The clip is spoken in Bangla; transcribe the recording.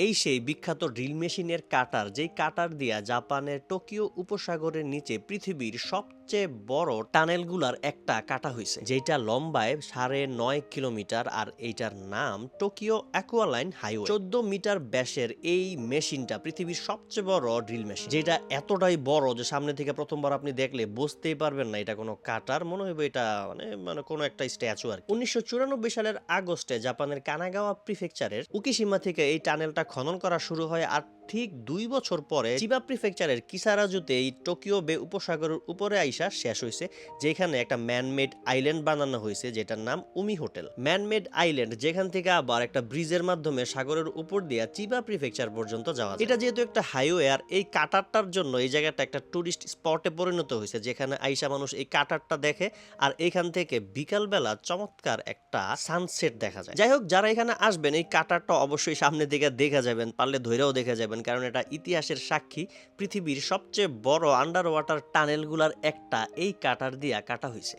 এই সেই বিখ্যাত ড্রিল মেশিনের কাটার যেই কাটার দিয়া জাপানের টোকিও উপসাগরের নিচে পৃথিবীর সবচেয়ে বড় টানেলগুলার একটা কাটা হয়েছে যেটা লম্বায় সাড়ে নয় কিলোমিটার আর এইটার নাম টোকিও অ্যাকোয়ালাইন হাইওয়ে। চোদ্দ মিটার ব্যাসের এই মেশিনটা পৃথিবীর সবচেয়ে বড় ড্রিল মেশিন, যেটা এতটাই বড় যে সামনে থেকে প্রথমবার আপনি দেখলে বুঝতেই পারবেন না এটা কোনো কাটার, মনে হইবে এটা মানে মানে কোনো একটা স্ট্যাচু আর উনিশশো চুরানব্বই সালের আগস্টে জাপানের কানাগাওয়া প্রিফেকচারের উকিসীমা থেকে এই টানেলটা খনন করা শুরু হয় আর ঠিক দুই বছর পরে চিবা প্রিফেকচারের কিসারাজুতে এই টোকিও বে উপসাগরের উপরে আইসা শেষ হয়েছে, যেখানে একটা ম্যানমেড আইল্যান্ড বানানো হয়েছে, যেটার নাম উমি হোটেল। ম্যানমেড আইল্যান্ড, যেখান থেকে আবার একটা ব্রিজের মাধ্যমে সাগরের উপর দিয়া চিবা প্রিফেকচার পর্যন্ত যাওয়া। এটা যেহেতু একটা হাইওয়ে, আর এই কাটারটার জন্য এই জায়গাটা একটা টুরিস্ট স্পটে পরিণত হয়েছে, যেখানে আইসা মানুষ এই কাটারটা দেখে, আর এখান থেকে বিকালবেলা চমৎকার একটা সানসেট দেখা যায়। যাই হোক, যারা এখানে আসবেন, এই কাটারটা অবশ্যই সামনে দিকে দেখা যাবেন, পারলে ধৈরেও দেখা যাবেন। কারণ এটা ইতিহাসের সাক্ষী, পৃথিবীর সবচেয়ে বড় আন্ডার ওয়াটার টানেলগুলার একটা, এই কাটার দিয়া কাটা হয়েছে